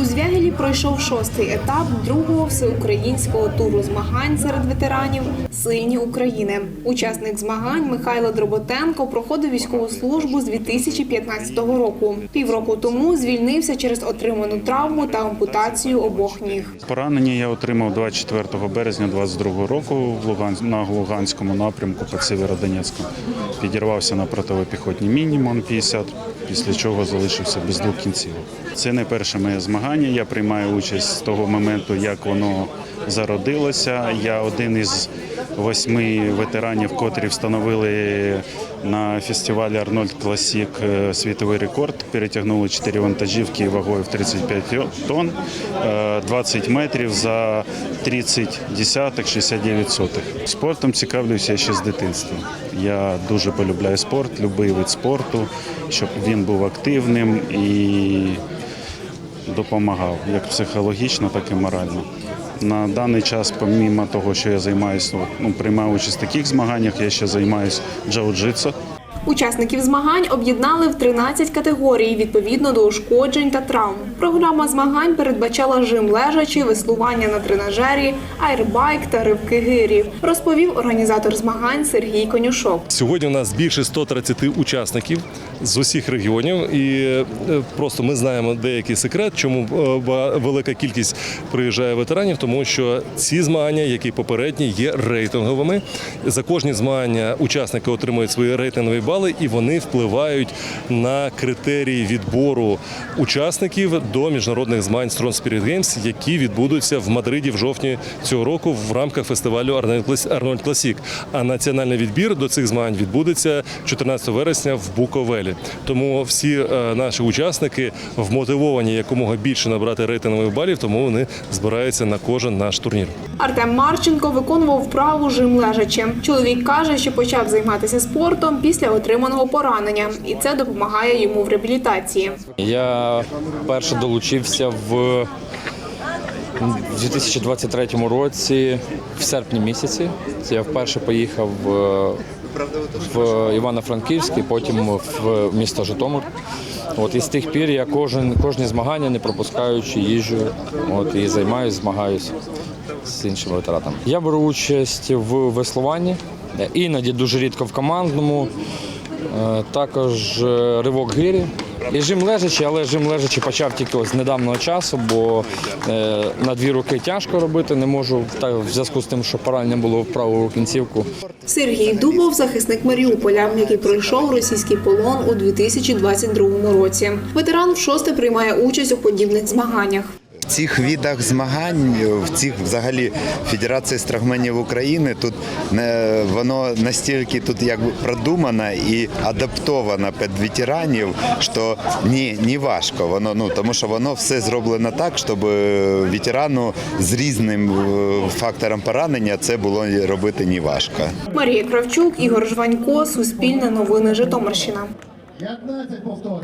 У Звягелі пройшов шостий етап другого всеукраїнського туру змагань серед ветеранів Сильні України. Учасник змагань Михайло Дроботенко проходив військову службу з 2015 року. Півроку тому звільнився через отриману травму та ампутацію обох ніг. Поранення я отримав 24 березня 22 року в Луган... на Луганському напрямку під Сєвєродонецьком. Підірвався на противопіхотній міні МОН-50, після чого залишився без двох кінцівок. Це не перше моє змагання. Я приймаю участь з того моменту, як воно зародилося. Я один із восьми ветеранів, котрі встановили на фестивалі Арнольд Класік е, світовий рекорд. Перетягнули 4 вантажівки вагою в 35 тонн, е, 20 метрів за 30 десяток 69 сотих. Спортом цікавлюся ще з дитинства. Я дуже полюбляю спорт, любий вид спорту, щоб він був активним і допомагав як психологічно, так і морально. На даний час, помімо того, що я займаюся, ну, приймаю участь в таких змаганнях, я ще займаюся джиу-джитсу. Учасників змагань об'єднали в 13 категорій відповідно до ушкоджень та травм. Програма змагань передбачала жим лежачі, веслування на тренажері, аербайк та ривки гирів, розповів організатор змагань Сергій Конюшок. Сьогодні у нас більше 130 учасників з усіх регіонів, і е, просто ми знаємо деякий секрет, чому е, велика кількість приїжджає ветеранів, тому що ці змагання, як і попередні, є рейтинговими. За кожні змагання учасники отримують свої рейтингові бали, і вони впливають на критерії відбору учасників до міжнародних змагань Strong Spirit Games, які відбудуться в Мадриді в жовтні цього року в рамках фестивалю Арнольд Класік. А національний відбір до цих змагань відбудеться 14 вересня в Буковелі. Тому всі е, наші учасники вмотивовані якомога більше набрати рейтингових балів, тому вони збираються на кожен наш турнір. Артем Марченко виконував вправу жим лежачи. Чоловік каже, що почав займатися спортом після отриманого поранення, і це допомагає йому в реабілітації. Я перше долучився в 2023 році, в серпні місяці. Я вперше поїхав е, в Івано-Франківськ і потім в місто Житомир. От і з тих пір я кожен кожні змагання не пропускаючи їжджу. От і займаюся, змагаюся з іншими ветеранами. Я беру участь в веслуванні, іноді дуже рідко в командному. Е, Також е, ривок гирі. І жим лежачи, але жим лежачи почав тільки з недавнього часу, бо е, на дві руки тяжко робити, не можу так, в зв'язку з тим, що поранення було в праву кінцівку. Сергій Дубов, захисник Маріуполя, який пройшов російський полон у 2022 році. Ветеран вшосте приймає участь у подібних змаганнях. В цих видах змагань, в цих взагалі Федерації страгменів України, тут не воно настільки тут якби продумано і адаптовано під ветеранів, що не, не важко. Воно ну тому, що воно все зроблено так, щоб ветерану з різним е, фактором поранення це було робити не важко. Марія Кравчук, Ігор Жванько, Суспільне новини Житомирщина.